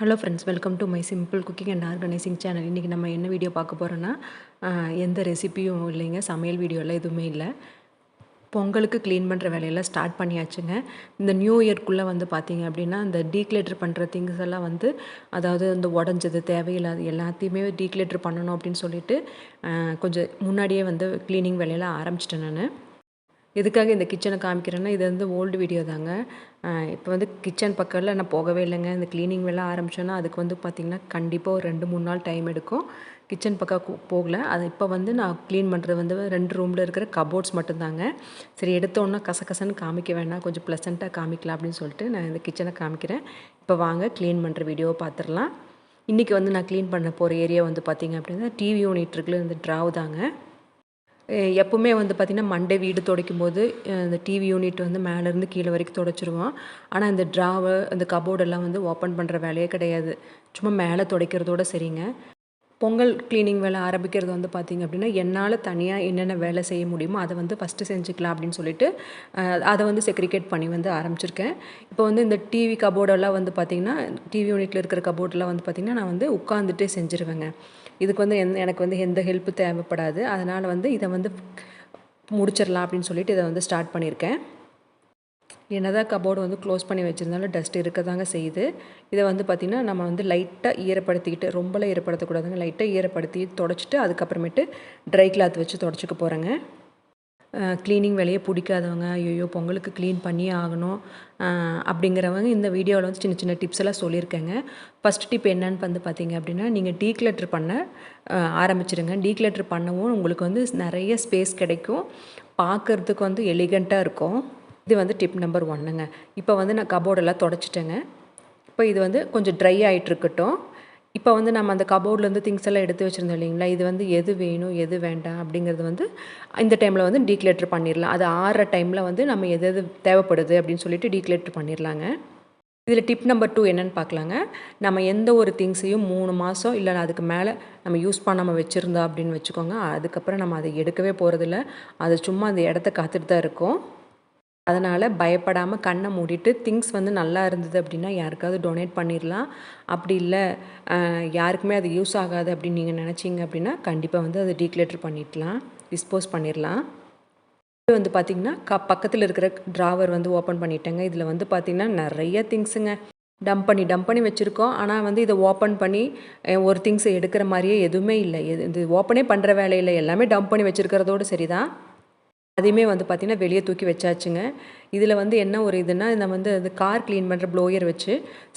Hello friends welcome to my simple cooking and organising channel இன்றைக்கி நம்ம என்ன video பார்க்க போகிறோன்னா எந்த ரெசிபியும் இல்லைங்க சமையல் வீடியோலாம் எதுவுமே இல்லை. பொங்கலுக்கு க்ளீன் பண்ணுற வேலையெல்லாம் ஸ்டார்ட் பண்ணியாச்சுங்க. இந்த நியூ இயர்க்குள்ளே வந்து பார்த்தீங்க அப்படின்னா இந்த டீக்ளேட்டர் பண்ணுற திங்ஸ் எல்லாம் வந்து அதாவது இந்த உடஞ்சது தேவையில்லாத எல்லாத்தையுமே டீக்ளேட்டர் பண்ணணும் அப்படின்னு சொல்லிட்டு கொஞ்சம் முன்னாடியே வந்து க்ளீனிங் வேலையெல்லாம் ஆரம்பிச்சிட்டேன் நான். எதுக்காக இந்த கிச்சனை காமிக்கிறேன்னா இது வந்து ஓல்டு வீடியோ தாங்க. இப்போ வந்து கிச்சன் பக்கத்தில் நான் போகவே இல்லைங்க. இந்த க்ளீனிங் வேலை ஆரம்பிச்சோன்னா அதுக்கு வந்து பார்த்திங்கன்னா கண்டிப்பாக ஒரு ரெண்டு மூணு நாள் டைம் எடுக்கும். கிச்சன் பக்கம் போகல. அது இப்போ வந்து நான் க்ளீன் பண்ணுறது வந்து ரெண்டு ரூமில் இருக்கிற கபோர்ட்ஸ் மட்டும்தாங்க. சரி எடுத்தோன்னா கசகசன்னு காமிக்க வேணாம் கொஞ்சம் ப்ளசண்ட்டாக காமிக்கலாம் அப்படின்னு சொல்லிட்டு நான் இந்த கிச்சனை காமிக்கிறேன். இப்போ வாங்க க்ளீன் பண்ணுற வீடியோவை பார்த்துடலாம் இன்றைக்கி வந்து நான் க்ளீன் பண்ண போகிற ஏரியா வந்து பார்த்திங்க அப்படின்னா டிவி யூனிட் இருக்குல்ல இந்த ட்ராவ் தாங்க. எப்பவுமே வந்து பார்த்திங்கன்னா மண்டே வீடு துடைக்கும் போது இந்த டிவி யூனிட் வந்து மேலேருந்து கீழே வரைக்கும் துடைச்சிருவோம். ஆனால் இந்த ட்ராவு இந்த கபோர்டெல்லாம் வந்து ஓப்பன் பண்ணுற வேலையே கிடையாது. சும்மா மேலே துடைக்கிறதோட சரிங்க. பொங்கல் க்ளீனிங் வேலை ஆரம்பிக்கிறது வந்து பார்த்திங்க அப்படின்னா என்னால் தனியாக என்னென்ன வேலை செய்ய முடியுமோ அதை வந்து ஃபஸ்ட்டு செஞ்சுக்கலாம் அப்படின்னு சொல்லிட்டு அதை வந்து செக்ரிகேட் பண்ணி வந்து ஆரம்பிச்சிருக்கேன். இப்போ வந்து இந்த டிவி கபோர்டெல்லாம் வந்து பார்த்திங்கன்னா டிவி யூனிட்டில் இருக்கிற கபோர்டெல்லாம் வந்து பார்த்திங்கன்னா நான் வந்து உட்காந்துட்டே செஞ்சுருவேங்க. இதுக்கு வந்து எந் எனக்கு வந்து எந்த ஹெல்ப்பு தேவைப்படாது. அதனால் வந்து இதை வந்து முடிச்சிடலாம் அப்படின்னு சொல்லிட்டு இதை வந்து ஸ்டார்ட் பண்ணியிருக்கேன். என்ன தான் கபோர்டு வந்து க்ளோஸ் பண்ணி வச்சுருந்தாலும் டஸ்ட் இருக்க தாங்க செய்யுது. இதை வந்து பார்த்திங்கன்னா நம்ம வந்து லைட்டாக ஈரப்படுத்திக்கிட்டு ரொம்பலாம் ஈரப்படுத்தக்கூடாதுங்க. லைட்டாக ஈரப்படுத்தி தொடச்சிட்டு அதுக்கப்புறமேட்டு ட்ரை கிளாத் வச்சு தொடச்சிக்க போகிறேங்க க்ளீனிங் வேலையை பிடிக்காதவங்க ஐயோ பொங்கலுக்கு க்ளீன் பண்ணியே ஆகணும். அப்படிங்கிறவங்க இந்த வீடியோவில் வந்து சின்ன சின்ன டிப்ஸ் எல்லாம் சொல்லியிருக்கேங்க. ஃபஸ்ட் டிப் என்னன்னு வந்து பார்த்தீங்க அப்படின்னா நீங்கள் டீக்லெட்டர் பண்ண ஆரம்பிச்சிருங்க. ஆரம்பிச்சிடுங்க டீக்லெட்டர் பண்ணவும் உங்களுக்கு வந்து நிறைய ஸ்பேஸ் கிடைக்கும். பார்க்கறதுக்கு வந்து எலிகண்ட்டாக இருக்கும். இது வந்து டிப் நம்பர் ஒன்னுங்க இப்போ வந்து நான் கபோர்டெல்லாம் தொடச்சிட்டேங்க. இப்போ இது வந்து கொஞ்சம் ட்ரை ஆகிட்டு இருக்கட்டும் இப்போ வந்து நம்ம அந்த கபோர்ட்லேருந்து திங்ஸ் எல்லாம் எடுத்து வச்சுருந்தோம் இல்லைங்களா? இது வந்து எது வேணும் எது வேண்டாம் அப்படிங்கிறது வந்து இந்த டைமில் வந்து டீக்ளேட்டர் பண்ணிடலாம் அது ஆறுற டைமில் வந்து நம்ம எது எது தேவைப்படுது அப்படின்னு சொல்லிட்டு டீக்ளேட்டர் பண்ணிடலாங்க இதில் டிப் நம்பர் டூ என்னென்னு பார்க்கலாங்க நம்ம எந்த ஒரு திங்ஸையும் மூணு மாதம் இல்லை அதுக்கு மேலே நம்ம யூஸ் பண்ணாமல் வச்சுருந்தோம் அப்படின்னு வச்சுக்கோங்க. அதுக்கப்புறம் நம்ம அதை எடுக்கவே போகிறதில்ல அது சும்மா அந்த இடத்த காத்துட்டு தான் இருக்கும். அதனால் பயப்படாமல் கண்ணை மூடிட்டு திங்ஸ் வந்து நல்லா இருந்தது அப்படின்னா யாருக்காவது டொனேட் பண்ணிடலாம் அப்படி இல்லை யாருக்குமே அது யூஸ் ஆகாது அப்படின்னு நீங்கள் நினச்சிங்க அப்படின்னா கண்டிப்பாக வந்து அதை டீக்ளேட்டர் பண்ணிடலாம் டிஸ்போஸ் பண்ணிடலாம் இது வந்து பார்த்திங்கன்னா க பக்கத்தில் இருக்கிற ட்ராவர் வந்து ஓப்பன் பண்ணிட்டேங்க. இதில் வந்து பார்த்திங்கன்னா நிறைய திங்ஸுங்க டம்ப் பண்ணி டம்ப் பண்ணி வச்சுருக்கோம். ஆனால் வந்து இதை ஓப்பன் பண்ணி ஒரு திங்ஸை எடுக்கிற மாதிரியே எதுவுமே இல்லை. எது இது ஓப்பனே பண்ணுற வேலையில் எல்லாமே டம்ப் பண்ணி வச்சுருக்கிறதோட சரிதான். அதையுமே வந்து பார்த்திங்கன்னா வெளியே தூக்கி வச்சாச்சுங்க. இதில் வந்து என்ன ஒரு இதுனா நம்ம வந்து அது கார் க்ளீன் பண்ணுற ப்ளோயர் வச்சு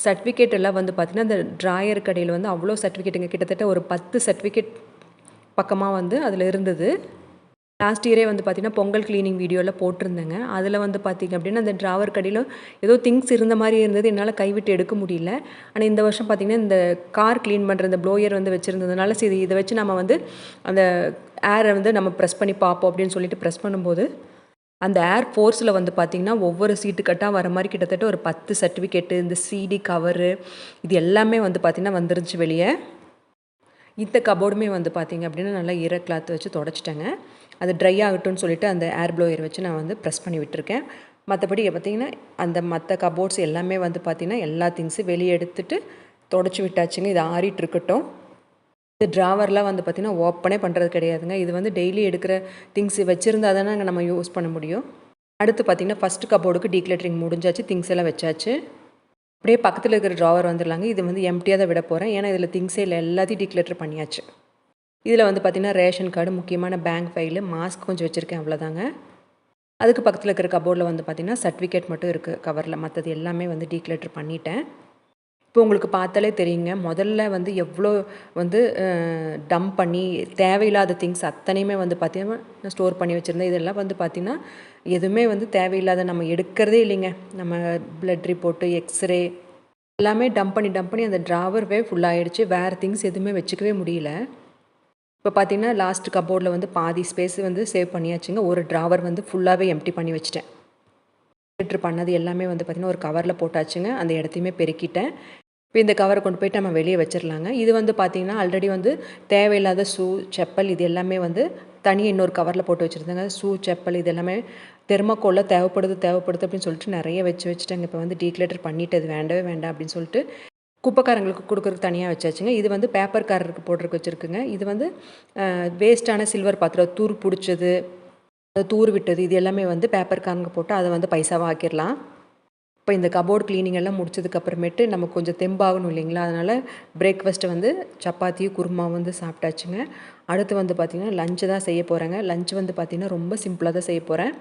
சர்டிஃபிகேட் எல்லாம் வந்து பார்த்திங்கன்னா அந்த ட்ராயர் கடையில் வந்து அவ்வளோ சர்டிஃபிகேட்டுங்க கிட்டத்தட்ட ஒரு பத்து சர்டிஃபிகேட் பக்கமாக வந்து அதில் இருந்தது. லாஸ்ட் இயரே வந்து பார்த்திங்கன்னா பொங்கல் க்ளீனிங் வீடியோவில் போட்டிருந்தேங்க. அதில் வந்து பார்த்திங்க அப்படின்னா அந்த ட்ராவர் கடையில் ஏதோ திங்ஸ் இருந்த மாதிரி இருந்தது. என்னால் கைவிட்டு எடுக்க முடியல. ஆனால் இந்த வருஷம் பார்த்திங்கன்னா இந்த கார் க்ளீன் பண்ணுற இந்த ப்ளோயர் வந்து வச்சுருந்ததுனால சரி இதை வச்சு நம்ம வந்து அந்த ஏரை வந்து நம்ம ப்ரெஸ் பண்ணி பார்ப்போம் அப்படின்னு சொல்லிட்டு ப்ரெஸ் பண்ணும்போது அந்த ஏர் ஃபோர்ஸில் வந்து பார்த்திங்கன்னா ஒவ்வொரு சீட்டு கட்டாக வர மாதிரி கிட்டத்தட்ட ஒரு பத்து சர்டிஃபிகேட்டு இந்த சிடி கவரு இது எல்லாமே வந்து பார்த்திங்கன்னா வந்துருந்துச்சு வெளியே. இந்த கபோர்டுமே வந்து பார்த்திங்க அப்படின்னா நல்லா ஈர கிளாத் வச்சு தொடச்சிட்டேங்க. அது ட்ரை ஆகட்டும்னு சொல்லிட்டு அந்த ஏர் ப்ளோயர் வச்சு நான் வந்து ப்ரெஸ் பண்ணி விட்டுருக்கேன். மற்றபடி பார்த்திங்கன்னா அந்த மற்ற கபோர்ட்ஸ் எல்லாமே வந்து பார்த்திங்கன்னா எல்லா திங்ஸும் வெளியே எடுத்துட்டு தொடச்சி விட்டாச்சுங்க. இது ஆறிட்டு இருக்கட்டும். இந்த ட்ராவர்லாம் வந்து பார்த்திங்கன்னா ஓப்பனே பண்ணுறது கிடையாதுங்க. இது வந்து டெய்லி எடுக்கிற திங்ஸ் வச்சுருந்தா தானே நம்ம யூஸ் பண்ண முடியும். அடுத்து பார்த்திங்கன்னா ஃபஸ்ட்டு கபோர்டுக்கு டீக்ளேட்டரிங் முடிஞ்சாச்சு. திங்ஸ் எல்லாம் வச்சாச்சு. அப்படியே பக்கத்தில் இருக்கிற ட்ராவர் வந்துடலாங்க. இது வந்து எம்டியாக தான் விட போகிறேன் ஏன்னா இதில் திங்ஸே இல்லை. எல்லாத்தையும் டீக்ளேட்டர் பண்ணியாச்சு. இதில் வந்து பார்த்திங்கன்னா ரேஷன் கார்டு முக்கியமான பேங்க் ஃபைலு மாஸ்க் கொஞ்சம் வச்சுருக்கேன் அவ்வளோதாங்க. அதுக்கு பக்கத்தில் இருக்கிற கபோர்டில் வந்து பார்த்திங்கன்னா சர்டிஃபிகேட் மட்டும் இருக்குது கவரில். மற்றது எல்லாமே வந்து டீக்ளேட்டர் பண்ணிட்டேன். இப்போ உங்களுக்கு பார்த்தாலே தெரியுங்க முதல்ல வந்து எவ்வளோ வந்து டம்ப் பண்ணி தேவையில்லாத திங்ஸ் அத்தனையுமே வந்து பார்த்தீங்கன்னா ஸ்டோர் பண்ணி வச்சுருந்தேன். இதெல்லாம் வந்து பார்த்திங்கன்னா எதுவுமே வந்து தேவையில்லாத நம்ம எடுக்கிறதே இல்லைங்க. நம்ம பிளட் ரிப்போர்ட்டு எக்ஸ்ரே எல்லாமே டம்ப் பண்ணி டம்ப் பண்ணி அந்த ட்ராவர்வே ஃபுல்லாகிடுச்சு வேறு திங்ஸ் எதுவுமே வச்சுக்கவே முடியல. இப்போ பார்த்தீங்கன்னா லாஸ்ட் கபோர்டில் வந்து பாதி ஸ்பேஸ் வந்து சேவ் பண்ணியாச்சுங்க. ஒரு ட்ராவர் வந்து ஃபுல்லாகவே எம்டி பண்ணி வச்சுட்டேன். ஃபில்ட்ரு பண்ணது எல்லாமே வந்து பார்த்திங்கன்னா ஒரு கவரில் போட்டாச்சுங்க. அந்த இடத்தையுமே பெருக்கிட்டேன். இப்போ இந்த கவரை கொண்டு போயிட்டு நம்ம வெளியே வச்சிடலாங்க இது வந்து பார்த்திங்கன்னா ஆல்ரெடி வந்து தேவையில்லாத ஷூ செப்பல் இது எல்லாமே வந்து தனியாக இன்னொரு கவரில் போட்டு வச்சுருந்தாங்க. ஷூ செப்பல் இது எல்லாமே தெர்மாக்கோலில் தேவைப்படுது தேவைப்படுது அப்படின்னு சொல்லிட்டு நிறைய வச்சு வச்சுட்டாங்க. இப்போ வந்து டீக்ளேட்டர் பண்ணிட்டு அது வேண்டவே வேண்டாம் அப்படின்னு சொல்லிட்டு குப்பைக்காரங்களுக்கு கொடுக்குறதுக்கு தனியாக வச்சாச்சுங்க. இது வந்து பேப்பர்காரருக்கு போடுறதுக்கு வச்சுருக்குங்க. இது வந்து வேஸ்ட்டான சில்வர் பாத்திரம் தூர் பிடிச்சது தூர் விட்டது இது எல்லாமே வந்து பேப்பர்காரங்க போட்டு அதை வந்து பைசாவாக ஆக்கிடலாம் இப்போ இந்த கபோர்டு க்ளீனிங் எல்லாம் முடிச்சதுக்கப்புறமேட்டு நமக்கு கொஞ்சம் தெம்பாகணும் இல்லைங்களா? அதனால் பிரேக்ஃபாஸ்ட்டை வந்து சப்பாத்தியும் குருமா வந்து சாப்பிட்டாச்சுங்க. அடுத்து வந்து பார்த்திங்கன்னா லஞ்சு தான் செய்ய போகிறேங்க லஞ்ச் வந்து பார்த்திங்கன்னா ரொம்ப சிம்பிளாக தான் செய்ய போகிறேன்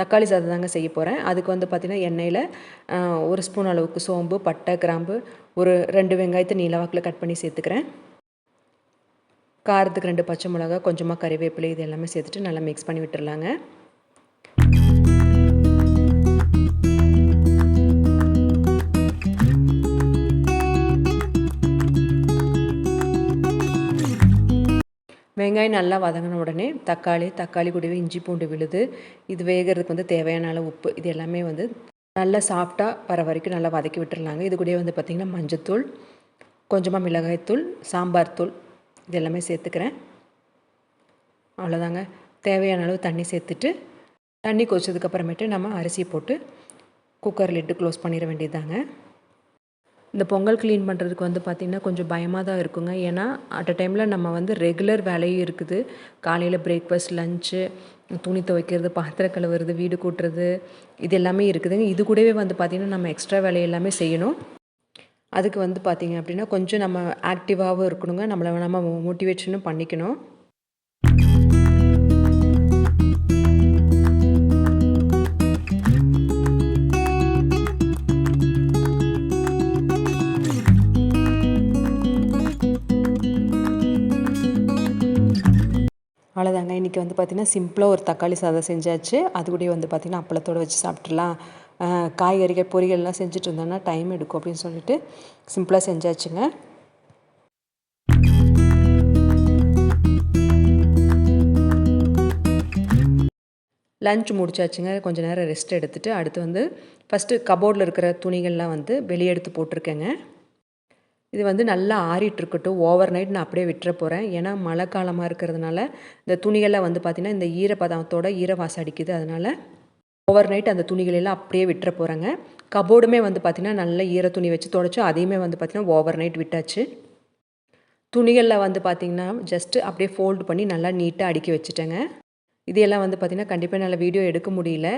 தக்காளி சாதம் தாங்க செய்ய போகிறேன் அதுக்கு வந்து பார்த்திங்கன்னா எண்ணெயில் ஒரு ஸ்பூன் அளவுக்கு சோம்பு பட்டை கிராம்பு ஒரு ரெண்டு வெங்காயத்தை நீலவாக்கில் கட் பண்ணி சேர்த்துக்கிறேன். காரத்துக்கு ரெண்டு பச்சை மிளகா கொஞ்சமாக கறிவேப்பிலை இது எல்லாமே சேர்த்துட்டு நல்லா மிக்ஸ் பண்ணி விட்டுர்லாங்க வெங்காயம் நல்லா வதங்கின உடனே தக்காளி தக்காளி கூடவே இஞ்சி பூண்டு விழுது. இது வேகிறதுக்கு வந்து தேவையான அளவு உப்பு. இது எல்லாமே வந்து நல்லா சாஃப்டாக வர வரைக்கும் நல்லா வதக்கி விட்டுருலாங்க இது கூடவே வந்து பார்த்திங்கன்னா மஞ்சத்தூள் கொஞ்சமாக மிளகாய்த்தூள் சாம்பார் தூள் இது எல்லாமே சேர்த்துக்கிறேன். அவ்வளோதாங்க தேவையான அளவு தண்ணி சேர்த்துட்டு தண்ணி கொதிச்சதுக்கப்புறமேட்டு நம்ம அரிசி போட்டு குக்கர் லிட்டு க்ளோஸ் பண்ணிட வேண்டியதாங்க இந்த பொங்கல் க்ளீன் பண்ணுறதுக்கு வந்து பார்த்திங்கன்னா கொஞ்சம் பயமாக தான் இருக்குங்க. ஏன்னா அட் அ டைமில் நம்ம வந்து ரெகுலர் வேலையும் இருக்குது. காலையில் பிரேக்ஃபாஸ்ட் லஞ்சு துணி துவைக்கிறது பாத்திரம் கழுவுறது வீடு கூட்டுறது இது எல்லாமே இருக்குதுங்க. இது கூடவே வந்து பார்த்திங்கன்னா நம்ம எக்ஸ்ட்ரா வேலை எல்லாமே செய்யணும். அதுக்கு வந்து பார்த்திங்க அப்படின்னா கொஞ்சம் நம்ம ஆக்டிவாகவும் இருக்கணுங்க. நம்மளை நம்ம மோட்டிவேஷனும் பண்ணிக்கணும். அவ்வளோதாங்க இன்றைக்கி வந்து பார்த்திங்கன்னா சிம்பிளாக ஒரு தக்காளி சாதம் செஞ்சாச்சு. அது கூட வந்து பார்த்திங்கன்னா அப்பளத்தோடு வச்சு சாப்பிட்றலாம் காய்கறிகள் பொரியல்லாம் செஞ்சுட்டு இருந்தோன்னா டைம் எடுக்கும் அப்படின்னு சொல்லிட்டு சிம்பிளாக செஞ்சாச்சுங்க. லஞ்ச் முடிச்சாச்சுங்க. கொஞ்சம் நேரம் ரெஸ்ட் எடுத்துகிட்டு அடுத்து வந்து ஃபஸ்ட்டு கபோர்டில் இருக்கிற துணிகள்லாம் வந்து வெளியே எடுத்து போட்டிருக்கேங்க. இது வந்து நல்லா ஆறிட்டுருக்கட்டும். ஓவர் நைட் நான் அப்படியே விட்டுற போகிறேன் ஏன்னா மழை காலமாக இருக்கிறதுனால இந்த துணிகள்லாம் வந்து பார்த்திங்கன்னா இந்த ஈரப்பதத்தோட ஈரவாசம் அடிக்குது. அதனால் ஓவர் நைட் அந்த துணிகளெல்லாம் அப்படியே விட்டுற போகிறேங்க கபோர்டுமே வந்து பார்த்திங்கன்னா நல்ல ஈர துணி வச்சு தொடச்சி அதையுமே வந்து பார்த்திங்கன்னா ஓவர் நைட் விட்டாச்சு. துணிகளில் வந்து பார்த்திங்கன்னா ஜஸ்ட்டு அப்படியே ஃபோல்டு பண்ணி நல்லா நீட்டாக அடுக்கி வச்சுட்டேங்க. இதையெல்லாம் வந்து பார்த்திங்கன்னா கண்டிப்பாக என்னால் வீடியோ எடுக்க முடியல.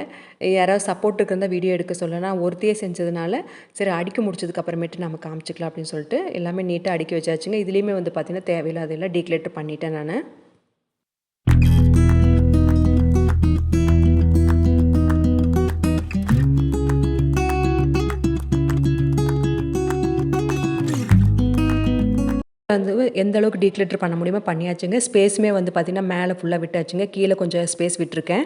யாராவது சப்போர்ட்டுக்கு இருந்தால் வீடியோ எடுக்க சொல்ல. நான் ஒருத்தையே செஞ்சதுனால சரி அடிக்க முடிச்சதுக்கு அப்புறமேட்டு நம்ம காமிச்சிக்கலாம் அப்படின்னு சொல்லிட்டு எல்லாமே நீட்டாக அடுக்கி வச்சாச்சுங்க. இதுலேயுமே வந்து பார்த்திங்கன்னா தேவையில்லாதெல்லாம் டீக்ளேட்டர் பண்ணிட்டேன் நான். வந்து எந்த அளவுக்கு டீக்லிட்டர் பண்ண முடியுமோ பண்ணியாச்சுங்க. ஸ்பேஸுமே வந்து பார்த்திங்கன்னா மேலே ஃபுல்லாக விட்டாச்சுங்க. கீழே கொஞ்சம் ஸ்பேஸ் விட்டுருக்கேன்.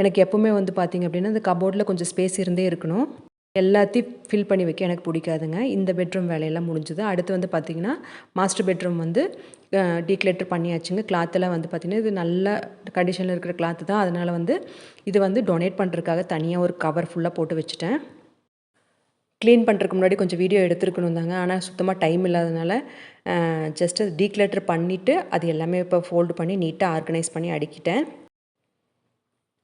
எனக்கு எப்போவுமே வந்து பார்த்திங்க அப்படின்னா இந்த கபோர்டில் கொஞ்சம் ஸ்பேஸ் இருந்தே இருக்கணும். எல்லாத்தையும் ஃபில் பண்ணி வைக்க எனக்கு பிடிக்காதுங்க. இந்த பெட்ரூம் வேலையெல்லாம் முடிஞ்சுது. அடுத்து வந்து பார்த்திங்கன்னா மாஸ்டர் பெட்ரூம் வந்து டீக்ளேட்டர் பண்ணியாச்சுங்க. கிளாத்தெல்லாம் வந்து பார்த்திங்கன்னா இது நல்ல கண்டிஷனில் இருக்கிற கிளாத்து தான். அதனால் வந்து இது வந்து டொனேட் பண்ணுறதுக்காக தனியாக ஒரு கவர் ஃபுல்லாக போட்டு வச்சுட்டேன். க்ளீன் பண்ணுறதுக்கு முன்னாடி கொஞ்சம் வீடியோ எடுத்துருக்கணும் தாங்க. ஆனால் சுத்தமாக டைம் இல்லாதனால அது டீக்ளட்டர் பண்ணிவிட்டு அது எல்லாமே இப்போ ஃபோல்டு பண்ணி நீட்டாக ஆர்கனைஸ் பண்ணி அடிக்கிட்டேன்.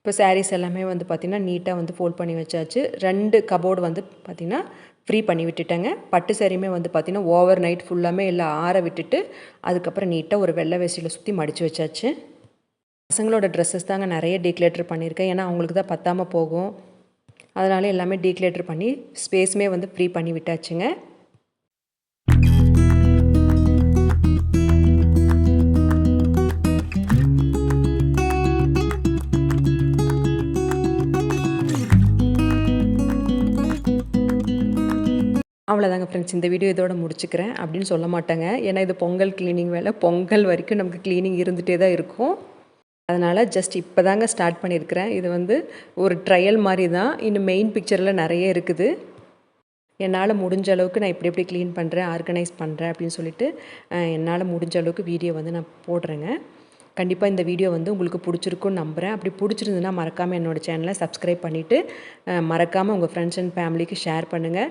இப்போ சாரீஸ் எல்லாமே வந்து பார்த்திங்கன்னா நீட்டாக வந்து ஃபோல்ட் பண்ணி வச்சாச்சு. ரெண்டு கபோர்டு வந்து பார்த்திங்கன்னா ஃப்ரீ பண்ணி விட்டுட்டேங்க. பட்டு சாரியுமே வந்து பார்த்திங்கன்னா ஓவர் நைட் ஃபுல்லாமே எல்லாம் ஆற விட்டுட்டு அதுக்கப்புறம் நீட்டாக ஒரு வெள்ளை வேசியில் சுற்றி மடித்து வச்சாச்சு. பசங்களோட ட்ரெஸ்ஸஸ் தாங்க நிறைய டீக்ளேட்டர் பண்ணியிருக்கேன். ஏன்னா அவங்களுக்கு தான் பத்தாமல் போகும். அதனால் எல்லாமே டீக்லேட்டர் பண்ணி ஸ்பேஸுமே வந்து ஃப்ரீ பண்ணி விட்டாச்சுங்க. அவ்வளோதாங்க ஃப்ரெண்ட்ஸ் இந்த வீடியோ இதோட முடிச்சுக்கிறேன். அப்படின்னு சொல்ல மாட்டேங்க. ஏன்னா இது பொங்கல் கிளீனிங் வேலை. பொங்கல் வரைக்கும் நமக்கு கிளீனிங் இருந்துகிட்டே தான் இருக்கும். அதனால் ஜஸ்ட் இப்போ தாங்க ஸ்டார்ட் பண்ணியிருக்கிறேன். இது வந்து ஒரு ட்ரையல் மாதிரி தான் இன்னும் மெயின் பிக்சரில் நிறைய இருக்குது. என்னால் முடிஞ்ச அளவுக்கு நான் இப்படி எப்படி க்ளீன் பண்ணுறேன் ஆர்கனைஸ் பண்ணுறேன் அப்படின்னு சொல்லிட்டு என்னால் முடிஞ்ச அளவுக்கு வீடியோ வந்து நான் போடுறேங்க. கண்டிப்பாக இந்த வீடியோ வந்து உங்களுக்கு பிடிச்சிருக்குன்னு நம்புகிறேன் அப்படி பிடிச்சிருந்துன்னா மறக்காமல் என்னோடய சேனலை சப்ஸ்கிரைப் பண்ணிவிட்டு மறக்காமல் உங்கள் ஃப்ரெண்ட்ஸ் அண்ட் ஃபேமிலிக்கு ஷேர் பண்ணுங்கள்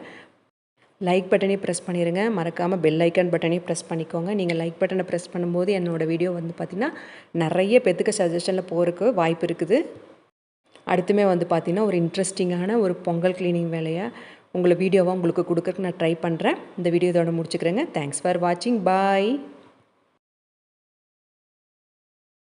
லைக் பட்டனே ப்ரெஸ் பண்ணிடுங்க மறக்காமல் பெல் ஐக்கான் பட்டனையும் ப்ரெஸ் பண்ணிக்கோங்க. நீங்கள் லைக் பட்டனை ப்ரெஸ் பண்ணும்போது என்னோடய வீடியோ வந்து பார்த்திங்கன்னா நிறைய பேத்துக்கு சஜஷனில் போகிறதுக்கு வாய்ப்பு இருக்குது. அடுத்துமே வந்து பார்த்திங்கன்னா ஒரு இன்ட்ரெஸ்டிங்கான ஒரு பொங்கல் க்ளீனிங் வேலையை உங்களை வீடியோவாக உங்களுக்கு கொடுக்குறக்கு நான் ட்ரை பண்ணுறேன் இந்த வீடியோ இதோட முடிச்சுக்கிறேங்க. தேங்க்ஸ் ஃபார் வாட்சிங் பாய்